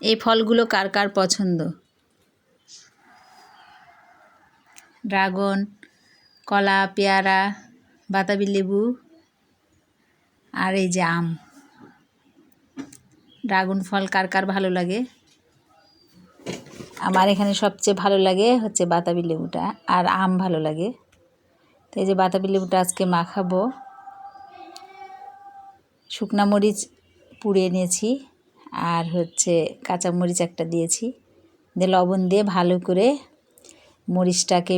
এই ফলগুলো কার কার পছন্দ? ড্রাগন, কলা, পেয়ারা, বাতাবি লেবু আর এই যে আম। ড্রাগন ফল কার কার ভালো লাগে? আমার এখানে সবচেয়ে ভালো লাগে হচ্ছে বাতাবি লেবুটা আর আম ভালো লাগে। তো এই যে বাতাবি লেবুটা আজকে মাখাবো। শুকনা মরিচ পুড়িয়ে নিয়েছি। আর হচ্ছে কাঁচা মরিচ একটা দিয়েছি। দিয়ে লবণ দিয়ে ভালো করে মরিচটাকে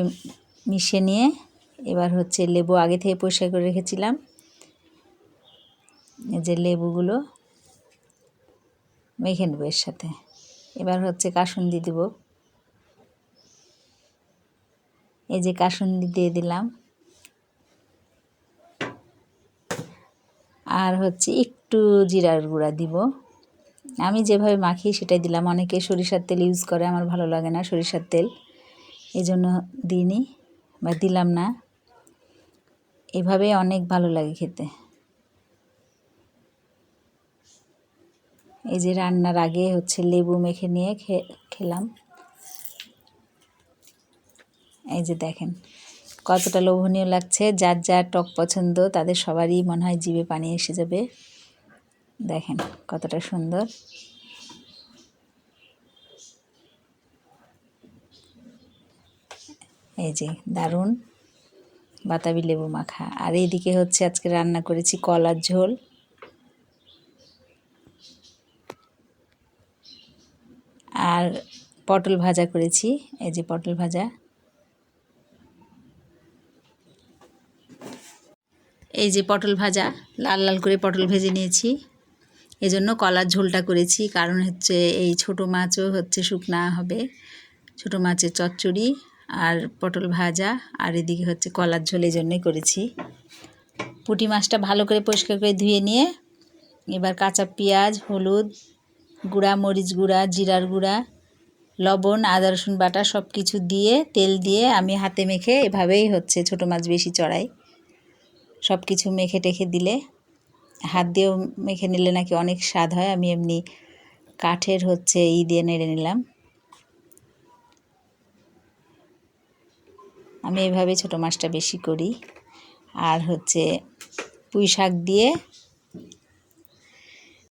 মিশে নিয়ে এবার হচ্ছে লেবু আগে থেকে পরিষ্কার করে রেখেছিলাম। যে লেবুগুলো মেখে নেব এর সাথে। এবার হচ্ছে কাসুন্দি দিব। এই যে কাসুন্দি দিয়ে দিলাম। আর হচ্ছে একটু জিরার গুঁড়া দিব। আমি যেভাবে মাখি সেটাই দিলাম। অনেকে সরিষার তেল ইউজ করে, আমার ভালো লাগে না সরিষার তেল। এই জন্য দিইনি বা দিলাম না। এভাবে অনেক ভালো লাগে খেতে। এই যে রান্নার আগে হচ্ছে লেবু মেখে নিয়ে খেলাম। এই যে দেখেন কতটা লোভনীয় লাগছে। যার যার টক পছন্দ, তাদের সবারই মনে হয় জিভে পানি এসে যাবে। দেখেন কতটা সুন্দর। এই যে দারুণ বাতাবি লেবু মাখা। আর এইদিকে হচ্ছে আজকে রান্না করেছি কলার ঝোল। আর পটল ভাজা করেছি, এই যে পটল ভাজা। এই যে পটল ভাজা, লাল লাল করে পটল ভেজে নিয়েছি। এজন্য কলার ঝোলটা করেছি। কারণ হচ্ছে এই ছোট মাছও হচ্ছে শুকনা হবে। ছোট মাছের চচ্চড়ি আর পটল ভাজা আর এদিকে হচ্ছে কলার ঝোল এই জন্যই করেছি। পুঁটি মাছটা ভালো করে পরিষ্কার করে ধুয়ে নিয়ে এবার কাঁচা পেঁয়াজ, হলুদ, গুঁড়া, মরিচ গুঁড়া, জিরার গুঁড়া, লবণ, আদা, রসুন বাটা সব কিছু দিয়ে, তেল দিয়ে আমি হাতে মেখে এভাবেই হচ্ছে ছোট মাছ বেশি চড়াই। সব কিছু মেখে টেখে দিলে হাত দিয়েও মেখে নিলে নাকি অনেক স্বাদ হয়। আমি এমনি কাঠের হচ্ছে ই দিয়ে নেড়ে নিলাম। আমি এভাবে ছোটো মাছটা বেশি করি। আর হচ্ছে পুঁই শাক দিয়ে